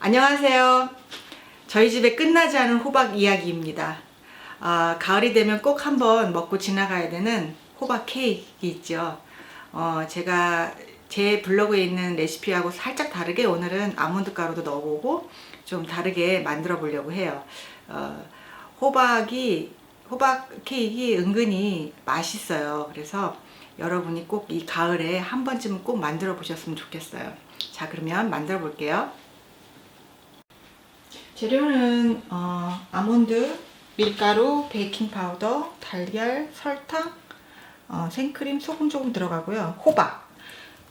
안녕하세요. 저희 집에 끝나지 않은 호박 이야기입니다. 아, 가을이 되면 꼭 한번 먹고 지나가야 되는 호박 케이크 있죠. 어, 제가 제 블로그에 있는 레시피하고 살짝 다르게 오늘은 아몬드 가루도 넣어보고 좀 다르게 만들어 보려고 해요. 어, 호박이 호박 케이크 은근히 맛있어요. 그래서 여러분이 꼭 이 가을에 한 번쯤은 꼭 만들어 보셨으면 좋겠어요. 자, 그러면 만들어 볼게요. 재료는 어, 아몬드, 밀가루, 베이킹 파우더, 달걀, 설탕, 어, 생크림, 소금 조금 들어가고요. 호박.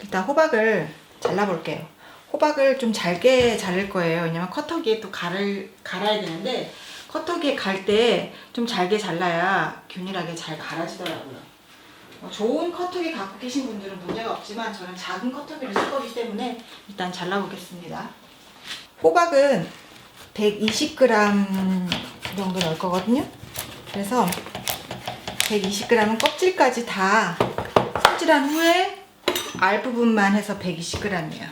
일단 호박을 잘라볼게요. 호박을 좀 잘게 자를 거예요. 왜냐면 커터기에 또 갈을, 갈아야 되는데 커터기에 갈 때 좀 잘게 잘라야 균일하게 잘 갈아지더라고요. 어, 좋은 커터기 갖고 계신 분들은 문제가 없지만 저는 작은 커터기를 쓸 거기 때문에 일단 잘라보겠습니다. 호박은 120g 정도 넣을 거거든요. 그래서 120g은 껍질까지 다 손질한 후에 알 부분만 해서 120g이에요.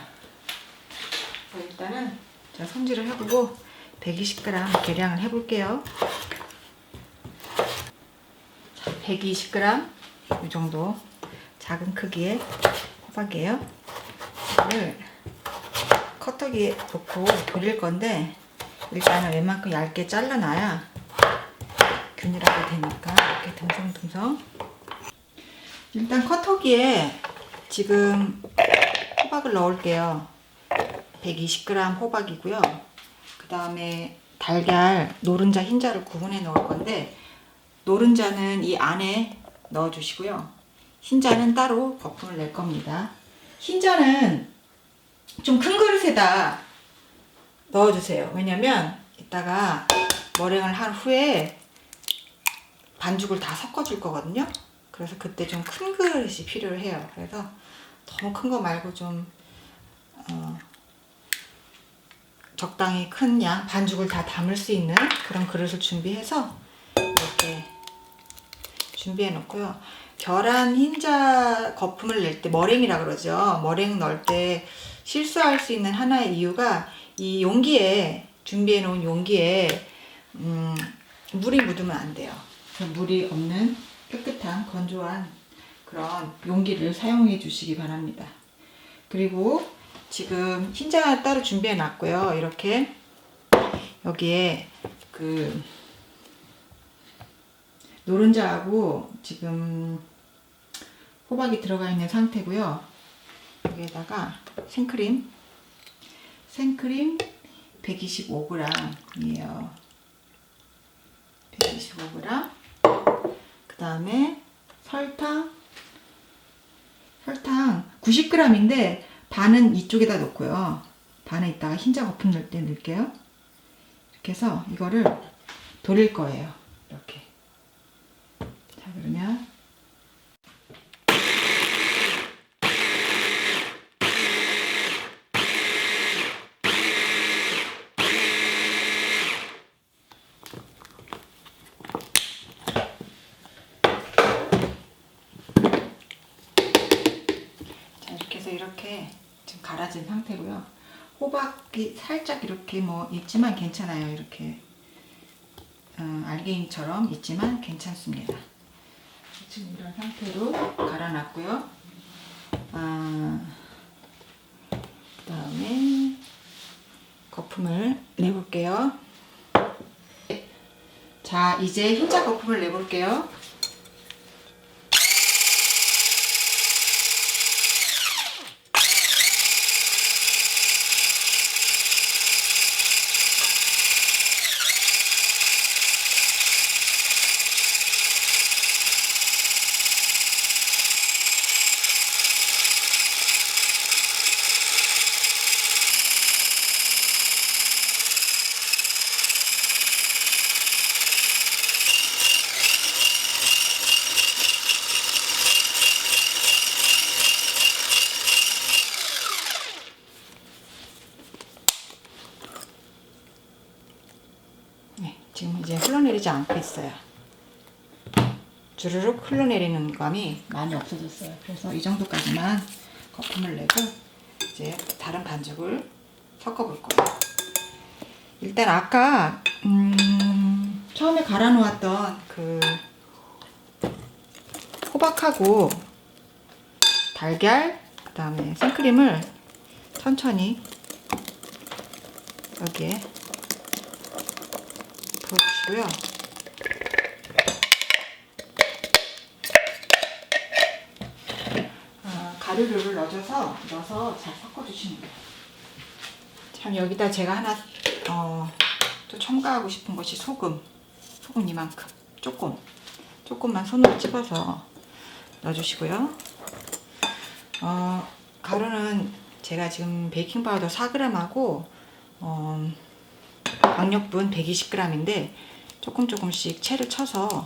일단은 제가 손질을 해보고 120g 계량을 해볼게요. 자, 120g 이 정도 작은 크기의 호박이에요. 이거를 커터기에 놓고 돌릴 건데 일단은 웬만큼 얇게 잘라놔야 균일하게 되니까 이렇게 듬성듬성. 일단 커터기에 지금 호박을 넣을게요. 120g 호박이고요. 그 다음에 달걀 노른자 흰자를 구분해 넣을 건데 노른자는 이 안에 넣어 주시고요. 흰자는 따로 거품을 낼 겁니다. 흰자는 좀 큰 그릇에다 넣어주세요. 왜냐면 이따가 머랭을 한 후에 반죽을 다 섞어줄 거거든요. 그래서 그때 좀 큰 그릇이 필요해요. 그래서 너무 큰 거 말고 좀 어, 적당히 큰 양 반죽을 다 담을 수 있는 그런 그릇을 준비해서 이렇게 준비해 놓고요. 계란 흰자 거품을 낼 때 머랭이라 그러죠. 머랭 넣을 때 실수할 수 있는 하나의 이유가 이 용기에 준비해 놓은 용기에 음, 물이 묻으면 안 돼요. 물이 없는 깨끗한 건조한 그런 용기를 사용해 주시기 바랍니다. 그리고 지금 흰자 따로 준비해 놨고요. 이렇게 여기에 그 노른자하고 지금 호박이 들어가 있는 상태고요. 여기에다가 생크림 생크림 125g이에요. 125g. 그 다음에 설탕. 설탕 90g인데 반은 이쪽에다 놓고요. 반은 이따가 흰자 거품 넣을 때 넣을게요. 이렇게 해서 이거를 돌릴 거예요. 이렇게. 자, 그러면 자 이렇게 해서 이렇게 지금 갈아진 상태고요. 호박이 살짝 이렇게 뭐 있지만 괜찮아요. 이렇게 어, 알갱이처럼 있지만 괜찮습니다. 지금 이런 상태로 갈아놨고요. 아, 그 다음에 거품을 내볼게요. 자 이제 흰자 거품을 내볼게요. 네, 지금 않고 있어요. 주르륵 흘러내리는 감이 많이 없어졌어요. 그래서 이 정도까지만 거품을 내고 이제 다른 반죽을 섞어볼 거예요. 일단 아까 음, 처음에 갈아 놓았던 그 호박하고 달걀 그다음에 생크림을 천천히 여기에 부어주시고요. 가루를 넣어줘서 넣어서 잘 섞어주시면 돼요. 참 여기다 제가 하나 어, 또 첨가하고 싶은 것이 소금. 소금 이만큼 조금 조금만 손으로 찝어서 넣어주시고요. 어, 가루는 제가 지금 베이킹 파우더 4g하고 어, 강력분 120g인데 조금 조금씩 채를 쳐서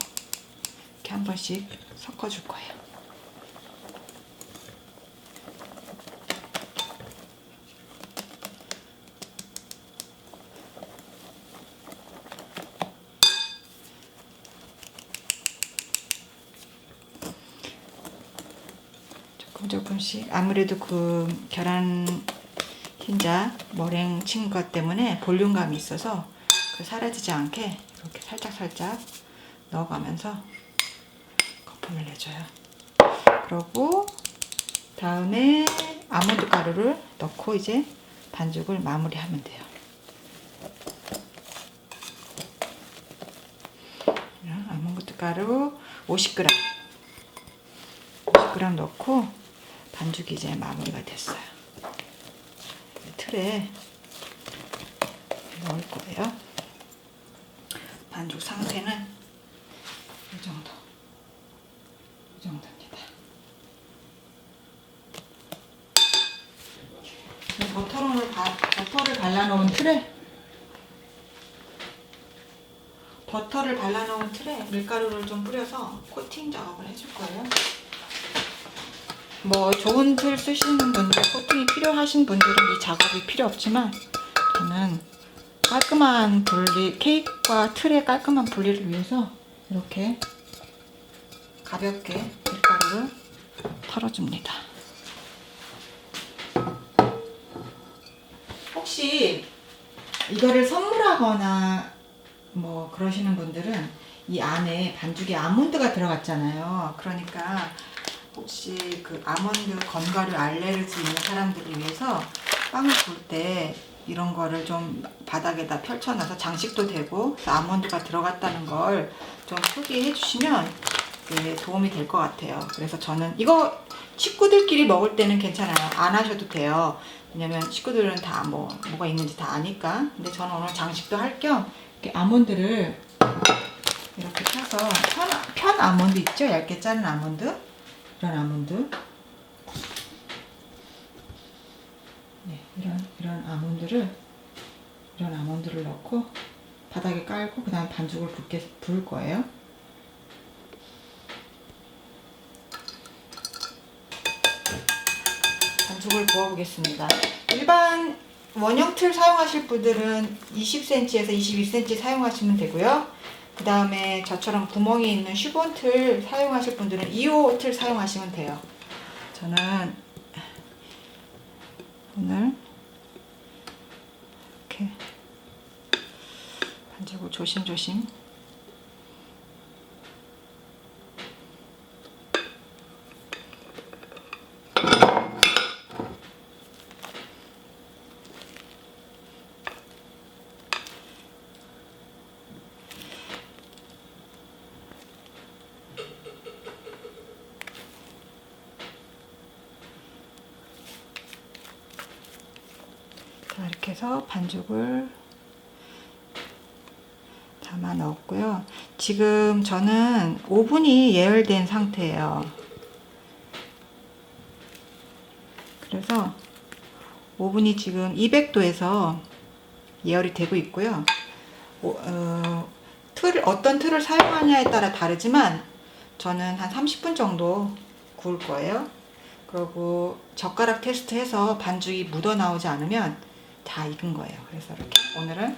이렇게 한 번씩 섞어줄 거예요. 조금 조금씩 아무래도 그 계란 흰자 머랭 친 것 때문에 볼륨감이 있어서 그 사라지지 않게 이렇게 살짝 살짝 넣어가면서 거품을 내줘요. 그러고 다음에 아몬드 가루를 넣고 이제 반죽을 마무리하면 돼요. 아몬드 가루 50g 50g 넣고 반죽이 이제 마무리가 됐어요. 틀에 넣을 거예요. 반죽 상태는 이 정도. 이 정도입니다. 이 버터를, 바, 버터를 발라놓은 틀에 버터를 발라놓은 틀에 밀가루를 좀 뿌려서 코팅 작업을 해줄 거예요. 뭐 좋은 틀 쓰시는 분들, 코팅이 필요하신 분들은 이 작업이 필요 없지만 저는 깔끔한 분리, 케이크와 틀의 깔끔한 분리를 위해서 이렇게 가볍게 밀가루를 털어줍니다. 혹시 이거를 선물하거나 뭐 그러시는 분들은 이 안에 반죽에 아몬드가 들어갔잖아요. 그러니까 혹시 그 아몬드 건가류 알레르기 있는 사람들을 위해서 빵을 구울 때 이런 거를 좀 바닥에다 펼쳐놔서 장식도 되고 아몬드가 들어갔다는 걸좀 표기해 주시면 그게 도움이 될 것 같아요. 그래서 저는 이거 식구들끼리 먹을 때는 괜찮아요. 안 하셔도 돼요. 왜냐면 식구들은 다 뭐 뭐가 있는지 다 아니까. 근데 저는 오늘 장식도 할 겸 이렇게 아몬드를 이렇게 펴서 편, 편 아몬드 있죠? 얇게 자른 아몬드. 이런 아몬드. 네, 이런 이런 아몬드를 이런 아몬드를 넣고 바닥에 깔고 그 다음 반죽을 붓게 부을 거예요. 반죽을 부어 보겠습니다. 일반 원형 틀 사용하실 분들은 20cm에서 22cm 사용하시면 되고요. 그 다음에 저처럼 구멍이 있는 슈본 틀 사용하실 분들은 2호 틀 사용하시면 돼요. 저는 오늘 이렇게 반죽을 조심조심 해서 반죽을 담아 넣었고요. 지금 저는 오븐이 예열된 상태예요. 그래서 오븐이 지금 200도에서 예열이 되고 있고요. 오, 어, 틀, 어떤 틀을 사용하냐에 따라 다르지만 저는 한 30분 정도 구울 거예요. 그리고 젓가락 테스트해서 반죽이 묻어 나오지 않으면 다 익은 거예요. 그래서 이렇게 오늘은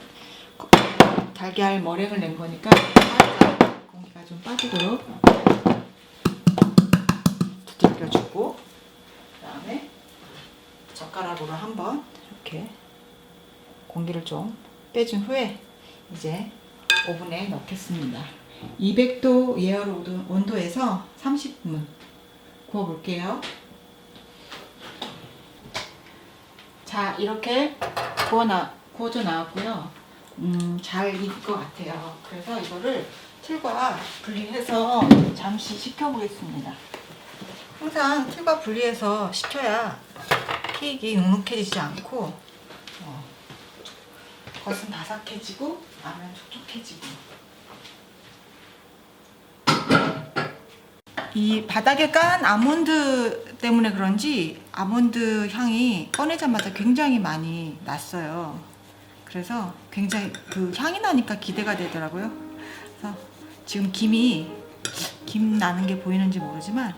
거- 달걀 머랭을 낸 거니까 공기가 좀 빠지도록 두들겨주고 그다음에 젓가락으로 한번 이렇게 공기를 좀 빼준 후에 이제 오븐에 넣겠습니다. 200도 예열 온도- 온도에서 30분 구워볼게요. 자, 이렇게 구워나, 구워져 나왔고요. 음, 잘 익을 것 같아요. 그래서 이거를 틀과 분리해서 잠시 식혀보겠습니다. 항상 틀과 분리해서 식혀야 케이크 눅눅해지지 않고 어, 겉은 바삭해지고 안은 촉촉해지고 이 바닥에 깐 아몬드 때문에 그런지 아몬드 향이 꺼내자마자 굉장히 많이 났어요. 그래서 굉장히 그 향이 나니까 기대가 되더라고요. 그래서 지금 김이 김 나는 게 보이는지 모르지만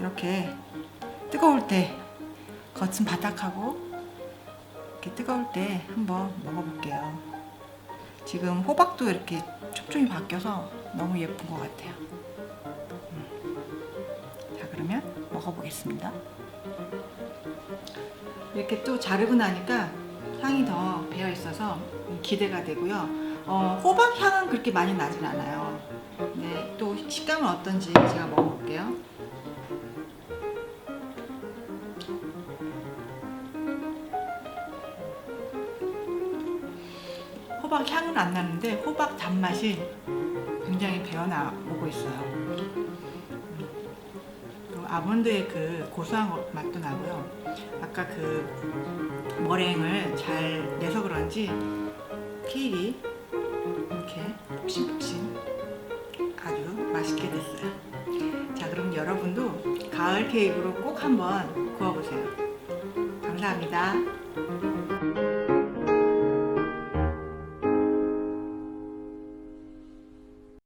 이렇게 뜨거울 때 겉은 바닥하고 이렇게 뜨거울 때 한번 먹어볼게요. 지금 호박도 이렇게 촉촉이 바뀌어서 너무 예쁜 것 같아요. 음. 자 그러면 먹어보겠습니다. 이렇게 또 자르고 나니까 향이 더 배어 있어서 기대가 되고요. 어, 호박 향은 그렇게 많이 나진 않아요. 네, 또 식감은 어떤지 제가 먹어볼게요. 호박 향은 안 나는데 호박 단맛이 굉장히 배어 나오고 있어요. 아몬드의 그 고소한 거- 맛도 나고요. 아까 그 머랭을 잘 내서 그런지 케이크 이렇게 폭신폭신 아주 맛있게 됐어요. 자, 그럼 여러분도 가을 케이크로 꼭 한번 구워보세요. 감사합니다.